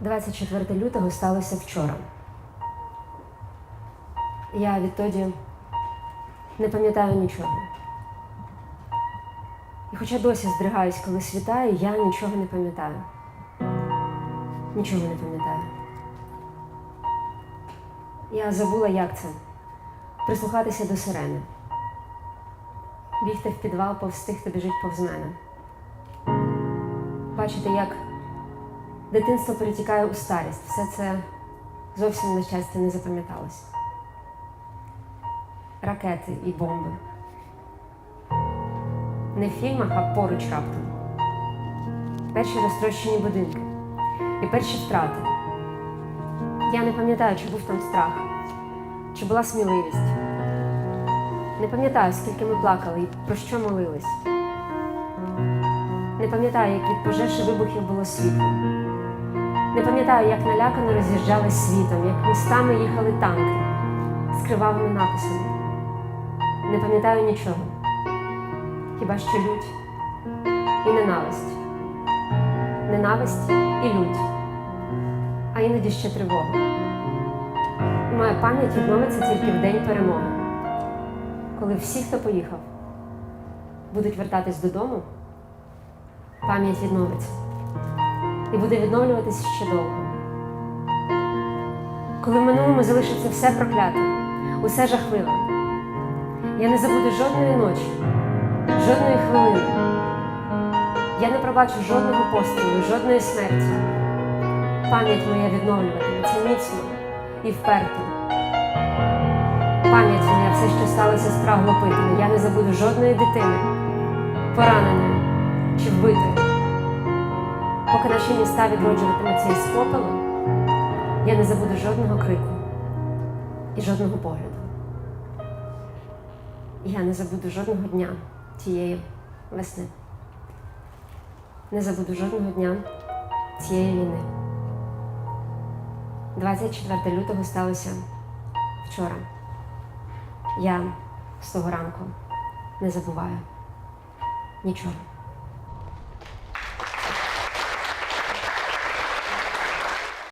24 лютого сталося вчора. Я відтоді не пам'ятаю нічого. І хоча досі здригаюсь, коли світає, я нічого не пам'ятаю. Нічого не пам'ятаю. Я забула, як це прислухатися до сирени, бігти в підвал повз тих, хто біжить повз мене. Бачити, як дитинство перетікає у старість. Все це зовсім на щастя не запам'яталось. Ракети і бомби. Не в фільмах, а поруч раптом. Перші розтрощені будинки і перші втрати. Я не пам'ятаю, чи був там страх, чи була сміливість. Не пам'ятаю, скільки ми плакали і про що молились. Не пам'ятаю, як від пожеж вибухів було світло. Не пам'ятаю, як налякано роз'їжджались світом, як містами їхали танки з кривавими написами. Не пам'ятаю нічого. Хіба що лють і ненависть. Ненависть і лють, а іноді ще тривога. Моя пам'ять відновиться тільки в день перемоги, коли всі, хто поїхав, будуть вертатись додому, пам'ять відновиться і буде відновлюватись ще довго. Коли в минулому залишиться все прокляте, усе жахливе, я не забуду жодної ночі, жодної хвилини. Я не пробачу жодного пострілу, жодної смерті. Пам'ять моя відновлюватиметься міцно і вперто. Пам'ять моя все, що сталося з праглопитами. Я не забуду жодної дитини, пораненої чи вбитої. Поки наші міста відроджуватимуться із попелу, я не забуду жодного крику і жодного погляду. Я не забуду жодного дня тієї весни. Не забуду жодного дня цієї війни. 24 лютого сталося вчора. Я з того ранку не забуваю нічого.